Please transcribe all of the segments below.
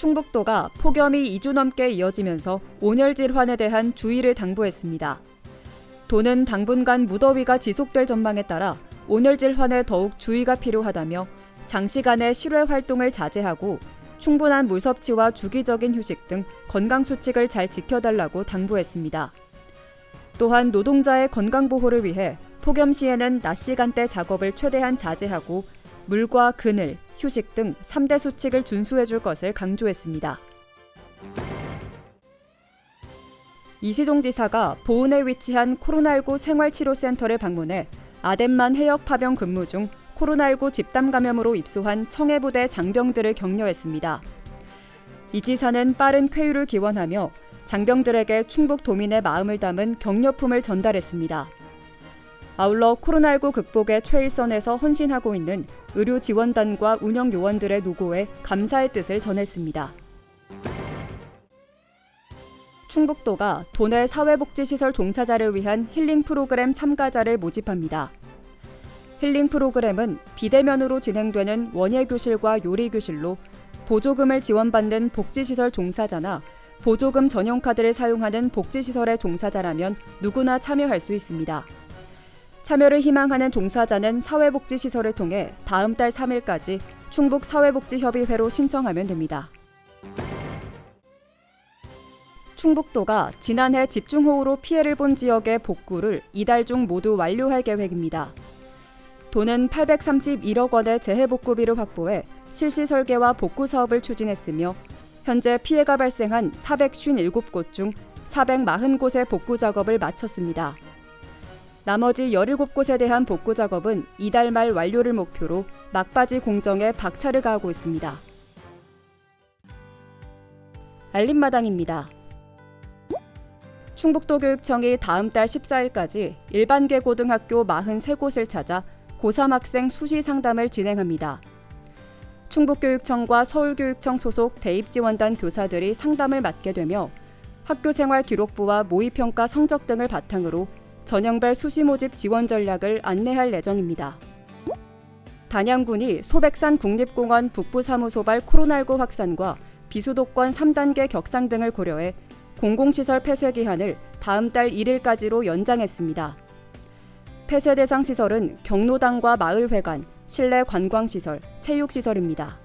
충북도가 폭염이 2주 넘게 이어지면서 온열 질환에 대한 주의를 당부했습니다. 도는 당분간 무더위가 지속될 전망에 따라 온열 질환에 더욱 주의가 필요하다며 장시간의 실외 활동을 자제하고 충분한 물 섭취와 주기적인 휴식 등 건강 수칙을 잘 지켜달라고 당부했습니다. 또한 노동자의 건강 보호를 위해 폭염 시에는 낮 시간대 작업을 최대한 자제하고 물과 그늘, 휴식 등 3대 수칙을 준수해 줄 것을 강조했습니다. 이시종 지사가 보은에 위치한 코로나19 생활치료센터를 방문해 아덴만 해역 파병 근무 중 코로나19 집단 감염으로 입소한 청해부대 장병들을 격려했습니다. 이 지사는 빠른 쾌유를 기원하며 장병들에게 충북 도민의 마음을 담은 격려품을 전달했습니다. 아울러 코로나19 극복의 최일선에서 헌신하고 있는 의료 지원단과 운영 요원들의 노고에 감사의 뜻을 전했습니다. 충북도가 도내 사회복지시설 종사자를 위한 힐링 프로그램 참가자를 모집합니다. 힐링 프로그램은 비대면으로 진행되는 원예교실과 요리교실로 보조금을 지원받는 복지시설 종사자나 보조금 전용카드를 사용하는 복지시설의 종사자라면 누구나 참여할 수 있습니다. 참여를 희망하는 종사자는 사회복지시설을 통해 다음 달 3일까지 충북 사회복지협의회로 신청하면 됩니다. 충북도가 지난해 집중호우로 피해를 본 지역의 복구를 이달 중 모두 완료할 계획입니다. 도는 831억 원의 재해복구비를 확보해 실시 설계와 복구 사업을 추진했으며 현재 피해가 발생한 457곳 중 440곳의 복구 작업을 마쳤습니다. 나머지 17곳에 대한 복구 작업은 이달 말 완료를 목표로 막바지 공정에 박차를 가하고 있습니다. 알림마당입니다. 충북도 교육청이 다음 달 14일까지 일반계 고등학교 43곳을 찾아 고3 학생 수시 상담을 진행합니다. 충북교육청과 서울교육청 소속 대입지원단 교사들이 상담을 맡게 되며 학교생활 기록부와 모의평가 성적 등을 바탕으로 전형별 수시 모집 지원 전략을 안내할 예정입니다. 단양군이 소백산 국립공원 북부사무소발 코로나19 확산과 비수도권 3단계 격상 등을 고려해 공공시설 폐쇄 기한을 다음 달 1일까지로 연장했습니다. 폐쇄 대상 시설은 경로당과 마을회관, 실내 관광시설, 체육시설입니다.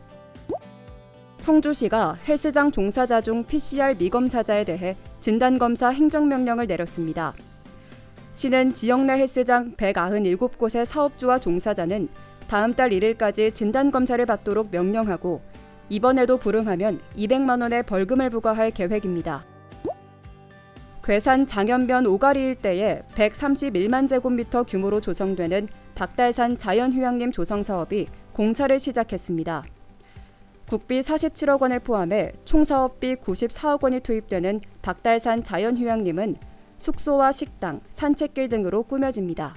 청주시가 헬스장 종사자 중 PCR 미검사자에 대해 진단검사 행정명령을 내렸습니다. 시는 지역 내 헬스장 197곳의 사업주와 종사자는 다음 달 1일까지 진단 검사를 받도록 명령하고 이번에도 불응하면 200만 원의 벌금을 부과할 계획입니다. 괴산 장현변 오가리 일대에 131만 제곱미터 규모로 조성되는 박달산 자연휴양림 조성 사업이 공사를 시작했습니다. 국비 47억 원을 포함해 총 사업비 94억 원이 투입되는 박달산 자연휴양림은 숙소와 식당, 산책길 등으로 꾸며집니다.